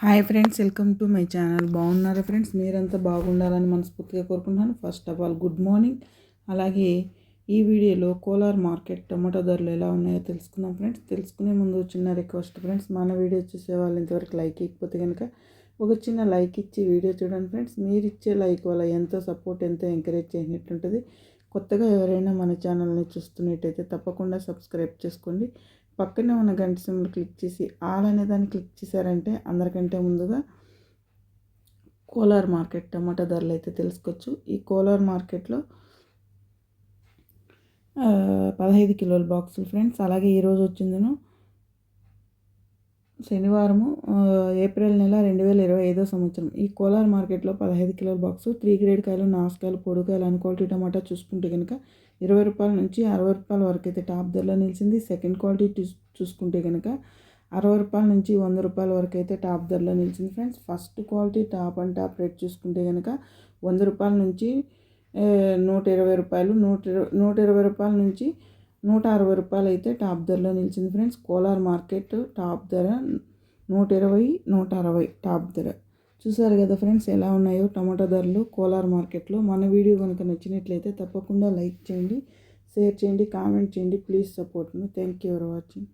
Hi friends welcome to my channel. బాగున్నారా friends? మీరంతా బాగుండాలని మనస్ఫూర్తిగా కోరుకుంటున్నాను. First of all good morning అలాగే ఈ వీడియోలో కోలార్ మార్కెట్ టమాటో ధరలు ఎలా ఉన్నాయో తెలుసుకుందాం ఫ్రెండ్స్. తెలుసుకునే ముందు చిన్న రిక్వెస్ట్ ఫ్రెండ్స్ మన వీడియో చూసే వాళ్ళు ఇంతవరకు లైక్ ఇకపోతే కనుక ఒక చిన్న లైక్ ఇచ్చి వీడియో చూడండి ఫ్రెండ్స్. మీరు ఇచ్చే లైక్ వల్ల ఎంతో సపోర్ట్ ఎంతో ఎంకరేజ్ చేసినట్టుంటుంది. కొత్తగా ఎవరైనా మన ఛానల్ని చూస్తున్నట్టయితే తప్పకుండా సబ్స్క్రైబ్ చేసుకోండి. పక్కనే ఉన్న గంట సింబల్ క్లిక్ చేసి ఆల్ అనే దాన్ని క్లిక్ చేశారంటే అందరికంటే ముందుగా కోలార్ మార్కెట్ టమాటా ధరలు అయితే తెలుసుకోవచ్చు. ఈ కోలార్ మార్కెట్లో పదహైదు కిలోల బాక్సులు ఫ్రెండ్స్. అలాగే ఈరోజు వచ్చిందను శనివారము ఏప్రిల్ నెల రెండు వేల ఇరవై ఐదో సంవత్సరం. ఈ కోలార్ మార్కెట్లో పదహైదు కిలోల బాక్సు త్రీ గ్రేడ్ కాయలు నాసుకాయలు పొడుకాయలు అని క్వాలిటీ టమాటా చూసుకుంటే కనుక ఇరవై రూపాయల నుంచి అరవై రూపాయల వరకు అయితే టాప్ ధరలో నిలిచింది. సెకండ్ క్వాలిటీ చూసుకుంటే కనుక అరవై రూపాయల నుంచి వంద రూపాయల వరకు అయితే టాప్ ధరలో నిలిచింది friends. First quality top and top rate చూసుకుంటే కనుక వంద రూపాయల నుంచి నూట ఇరవై రూపాయలు నూట నూట ఇరవై రూపాయల నుంచి నూట అరవై రూపాయలు అయితే టాప్ ధరలో నిలిచింది ఫ్రెండ్స్. కోలార్ మార్కెట్ టాప్ ధర నూట ఇరవై నూట అరవై టాప్ ధర. చూసారు కదా ఫ్రెండ్స్ ఎలా ఉన్నాయో టమాటా ధరలు కోలార్ మార్కెట్లో. మన వీడియో కనుక నచ్చినట్లయితే తప్పకుండా లైక్ చేయండి షేర్ చేయండి కామెంట్ చేయండి. Please support me. Thank you for watching.